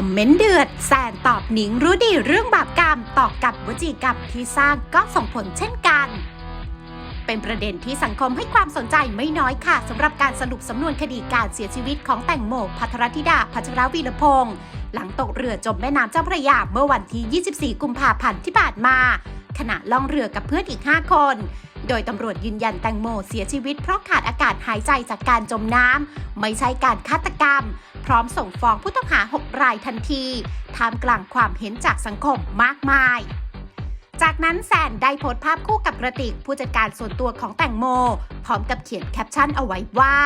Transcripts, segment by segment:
คอมเมนต์เดือด แซนตอบหนิงรู้ดีเรื่องบาปกรรมตอบกับวจีกรรมที่สร้างก็ส่งผลเช่นกัน เป็นประเด็นที่สังคมให้ความสนใจไม่น้อยค่ะสำหรับการสรุปสำนวนคดีการเสียชีวิตของแตงโมพัทรธิดาพัชรวีรพงศ์หลังตกเรือจมแม่น้ำเจ้าพระยาเมื่อวันที่ 24 กุมภาพันธ์ที่ผ่านมา ขณะล่องเรือกับเพื่อนอีก 5 คน โดยตำรวจยืนยันแตงโมเสียชีวิตเพราะขาดอากาศหายใจจากการจมน้ำ ไม่ใช่การฆาตกรรม พร้อมส่งฟ้องผู้ต้องหา 6 รายทันทีท่ามกลางความเห็นจากสังคมมากมาย จากนั้นแซนได้โพสต์ภาพคู่กับกระติก ผู้จัดการส่วนตัวของแตงโม พร้อมกับเขียนแคปชั่นเอาไว้ว่า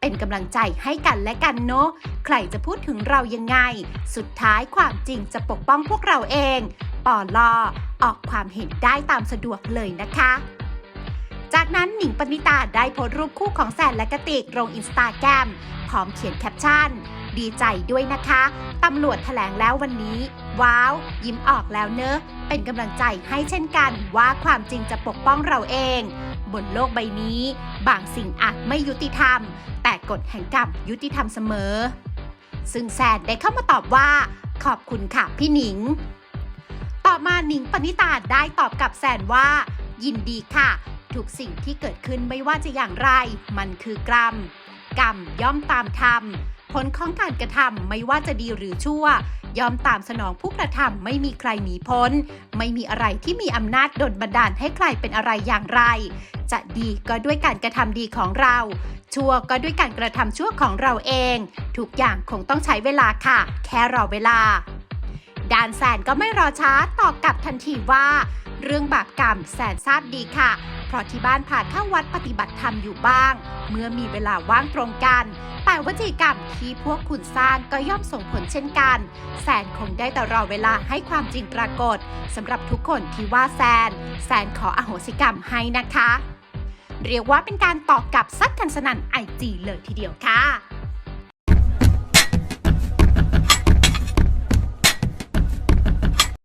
เป็นกำลังใจให้กันและกันเนาะ ใครจะพูดถึงเรายังไง สุดท้ายความจริงจะปกป้องพวกเราเอง ปอลอออกความเห็นได้ตามสะดวกเลยนะคะ จากนั้นหนิงปณิตาได้โพสต์รูปคู่ของแซนและกระติกลงอินสตาแกรมพร้อมเขียนแคปชั่น ดีใจด้วยนะคะ ตำรวจแถลงแล้ววันนี้ ว้าว ยิ้มออกแล้วเนอะเป็นกำลังใจให้เช่นกันว่าความจริงจะปกป้องเราเอง บนโลกใบนี้ บางสิ่งอาจไม่ยุติธรรม แต่กฎแห่งกรรมยุติธรรมเสมอ ซึ่งแซนได้เข้ามาตอบว่า ขอบคุณค่ะพี่หนิง ต่อมาหนิงปณิตาได้ตอบกับแซนว่า ยินดีค่ะ ทุกสิ่งที่เกิดขึ้นไม่ว่าจะอย่างไร มันคือกรรม กรรมย่อมตามธรรมผลของการกระทำไม่ว่าจะดีหรือชั่ว ย่อมตามสนองผู้กระทำไม่มีใครหนีพ้น ไม่มีอะไรที่มีอำนาจดลบันดาลให้ใครเป็นอะไรอย่างไร จะดีก็ด้วยการกระทำดีของเรา ชั่วก็ด้วยการกระทำชั่วของเราเอง ทุกอย่างคงต้องใช้เวลาค่ะ แค่รอเวลาดานแสนก็ไม่รอช้าตอบกลับทันทีว่า เรื่องบาปกรรมแสนทราบดีค่ะ เพราะที่บ้านผ่านเข้าวัดปฏิบัติธรรมอยู่บ้าง เมื่อมีเวลาว่างตรงกัน แต่วจีกรรมที่พวกคุณสร้างก็ย่อมส่งผลเช่นกัน แสนคงได้แต่รอเวลาให้ความจริงปรากฏสำหรับทุกคนที่ว่าแซนแซนขออโหสิกรรมให้นะคะ เรียกว่าเป็นการตอบกลับซัดกันสนั่นไอจีเลยทีเดียวค่ะ